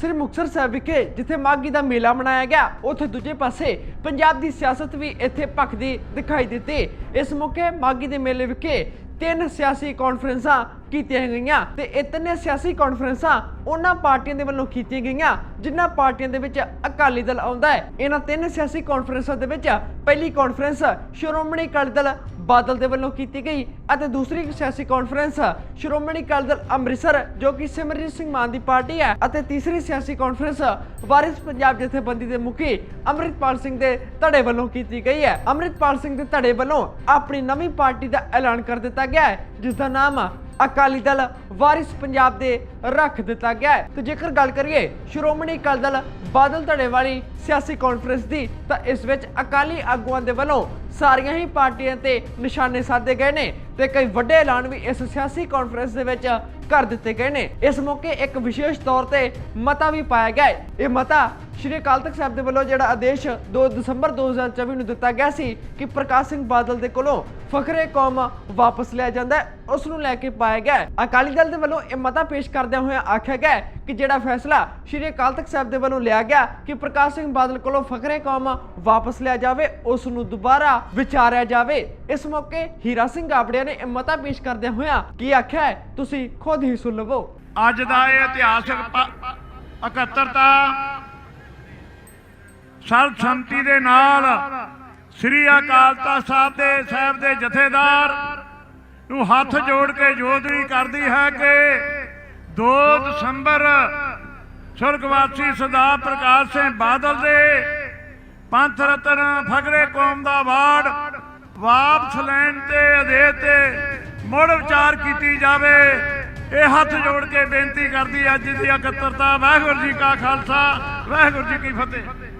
ਸ੍ਰੀ ਮੁਕਤਸਰ ਸਾਹਿਬ ਵਿਖੇ, ਜਿੱਥੇ ਮਾਘੀ ਦਾ ਮੇਲਾ ਮਨਾਇਆ ਗਿਆ, ਉੱਥੇ ਦੂਜੇ ਪਾਸੇ ਪੰਜਾਬ ਦੀ ਸਿਆਸਤ ਵੀ ਇੱਥੇ ਭਖਦੀ ਦਿਖਾਈ ਦਿੱਤੀ। ਇਸ ਮੌਕੇ ਮਾਘੀ ਦੇ ਮੇਲੇ ਵਿਖੇ ਤਿੰਨ ਸਿਆਸੀ ਕਾਨਫਰੰਸਾਂ ਕੀਤੀਆਂ ਗਈਆਂ ਤੇ ਇਹ ਤਿੰਨੇ ਸਿਆਸੀ ਕਾਨਫਰੰਸਾਂ ਉਹਨਾਂ ਪਾਰਟੀਆਂ ਦੇ ਵੱਲੋਂ ਕੀਤੀਆਂ ਗਈਆਂ, ਜਿਨ੍ਹਾਂ ਪਾਰਟੀਆਂ ਦੇ ਵਿੱਚ ਅਕਾਲੀ ਦਲ ਆਉਂਦਾ ਹੈ। ਇਹਨਾਂ ਤਿੰਨ ਸਿਆਸੀ ਕਾਨਫਰੰਸਾਂ ਦੇ ਵਿੱਚ ਪਹਿਲੀ ਕਾਨਫਰੰਸ ਸ਼੍ਰੋਮਣੀ ਅਕਾਲੀ ਦਲ ਬਾਦਲ ਦੇ ਵੱਲੋਂ ਕੀਤੀ ਗਈ ਅਤੇ ਦੂਸਰੀ ਸਿਆਸੀ ਕਾਨਫਰੰਸ ਸ਼੍ਰੋਮਣੀ ਅਕਾਲੀ ਦਲ ਅੰਮ੍ਰਿਤਸਰ, ਜੋ ਕਿ ਸਿਮਰਜੀਤ ਸਿੰਘ ਮਾਨ ਦੀ ਪਾਰਟੀ ਹੈ, ਅਤੇ ਤੀਸਰੀ ਸਿਆਸੀ ਕਾਨਫਰੰਸ ਵਾਰਿਸ ਪੰਜਾਬ ਜਥੇਬੰਦੀ ਦੇ ਮੁਖੀ ਅੰਮ੍ਰਿਤਪਾਲ ਸਿੰਘ ਦੇ ਧੜੇ ਵੱਲੋਂ ਕੀਤੀ ਗਈ ਹੈ। ਅੰਮ੍ਰਿਤਪਾਲ ਸਿੰਘ ਦੇ ਧੜੇ ਵੱਲੋਂ ਆਪਣੀ ਨਵੀਂ ਪਾਰਟੀ ਦਾ ਐਲਾਨ ਕਰ ਦਿੱਤਾ ਗਿਆ ਹੈ ਜਿਸ ਦਾ ਨਾਮ ਅਕਾਲੀ ਦਲ ਵਾਰਿਸ ਪੰਜਾਬ ਦੇ ਰੱਖ ਦਿੱਤਾ ਗਿਆ ਹੈ। ਤੇ ਜੇਕਰ ਗੱਲ ਕਰੀਏ, ਸ਼੍ਰੋਮਣੀ ਅਕਾਲੀ ਦਲ ਬਾਦਲ ਧੜੇ ਵਾਲੀ ਸਿਆਸੀ ਕਾਨਫਰੰਸ ਦੀ, ਤਾਂ ਇਸ ਵਿੱਚ ਅਕਾਲੀ ਆਗੂਆਂ ਦੇ ਵੱਲੋਂ ਸਾਰੀਆਂ ਹੀ ਪਾਰਟੀਆਂ ਤੇ ਨਿਸ਼ਾਨੇ ਸਾਧੇ ਗਏ ਨੇ ਤੇ ਕਈ ਵੱਡੇ ਐਲਾਨ ਵੀ ਇਸ ਸਿਆਸੀ ਕਾਨਫਰੰਸ ਦੇ ਵਿੱਚ ਕਰ ਦਿੱਤੇ ਗਏ ਨੇ। ਇਸ ਮੌਕੇ ਇੱਕ ਵਿਸ਼ੇਸ਼ ਤੌਰ ਤੇ ਮਤਾ ਵੀ ਪਾਇਆ ਗਿਆ ਹੈ। ਇਹ ਮਤਾ ਸ਼੍ਰੀ ਅਕਾਲ ਤਖਤ ਸਾਹਿਬ ਦੇ ਵੱਲੋਂ ਜਿਹੜਾ ਆਦੇਸ਼ 2 ਦਸੰਬਰ 2024 ਨੂੰ ਦਿੱਤਾ ਗਿਆ ਸੀ ਕਿ ਪ੍ਰਕਾਸ਼ ਸਿੰਘ ਬਾਦਲ ਦੇ ਕੋਲੋਂ ਫਖਰੇ ਕੌਮ ਵਾਪਸ ਲਿਆ ਜਾਂਦਾ ਉਸ ਨੂੰ ਲੈ ਕੇ ਪਾਇਆ ਗਿਆ ਅਕਾਲੀ ਦਲ ਦੇ ਵੱਲੋਂ ਇਹ ਮਤਾ ਪੇਸ਼ ਕਰਦਿਆਂ ਹੋਇਆਂ ਆਖਿਆ ਗਿਆ ਕਿ ਜਿਹੜਾ ਫੈਸਲਾ ਸ਼੍ਰੀ ਅਕਾਲ ਤਖਤ ਸਾਹਿਬ ਦੇ ਵੱਲੋਂ ਲਿਆ ਗਿਆ ਕਿ ਪ੍ਰਕਾਸ਼ ਸਿੰਘ ਬਾਦਲ ਕੋਲੋਂ ਫਖਰੇ ਕੌਮ ਵਾਪਸ ਲਿਆ ਜਾਵੇ, ਉਸ ਨੂੰ ਦੁਬਾਰਾ ਵਿਚਾਰਿਆ ਜਾਵੇ। ਇਸ ਮੌਕੇ ਹੀਰਾ ਸਿੰਘ ਆਪੜਿਆ ਨੇ ਇਹ ਮਤਾ ਪੇਸ਼ ਕਰਦਿਆਂ ਹੋਇਆ ਕੀ ਆਖਿਆ ਹੈ, ਤੁਸੀਂ ਖੁਦ ਹੀ ਸੁਣ ਲਵੋ। ਅੱਜ ਦਾ ਇਹ ਇਤਿਹਾਸਕ ਪ- ਇਕੱਤਰਤਾ ਸਰਬ ਸੰਮਤੀ ਦੇ ਨਾਲ ਸ੍ਰੀ ਅਕਾਲ ਤਖਤ ਸਾਹਿਬ ਦੇ ਸਾਹਿਬ ਦੇ ਜਥੇਦਾਰ ਨੂੰ ਹੱਥ ਜੋੜ ਕੇ ਜੋਦਰੀ ਕਰਦੀ ਹੈ ਕਿ 2 ਦਸੰਬਰ ਸੁਰਗਵਾਸੀ ਸਰਦਾਰ ਪ੍ਰਕਾਸ਼ ਸਿੰਘ ਬਾਦਲ ਦੇ ਪੰਥ ਰਤਨ ਫਗਰੇ ਕੌਮ ਦਾ ਅਵਾਰਡ ਵਾਪਸ ਲੈਣ ਤੇ ਅਦੇ ਤੇ ਮੁੜ ਵਿਚਾਰ ਕੀਤੀ ਜਾਵੇ। ਇਹ ਹੱਥ ਜੋੜ ਕੇ ਬੇਨਤੀ ਕਰਦੀ ਅੱਜ ਦੀ ਇਕੱਤਰਤਾ। ਵਾਹਿਗੁਰੂ ਜੀ ਕਾ ਖਾਲਸਾ, ਵਾਹਿਗੁਰੂ ਜੀ ਕੀ ਫਤਿਹ।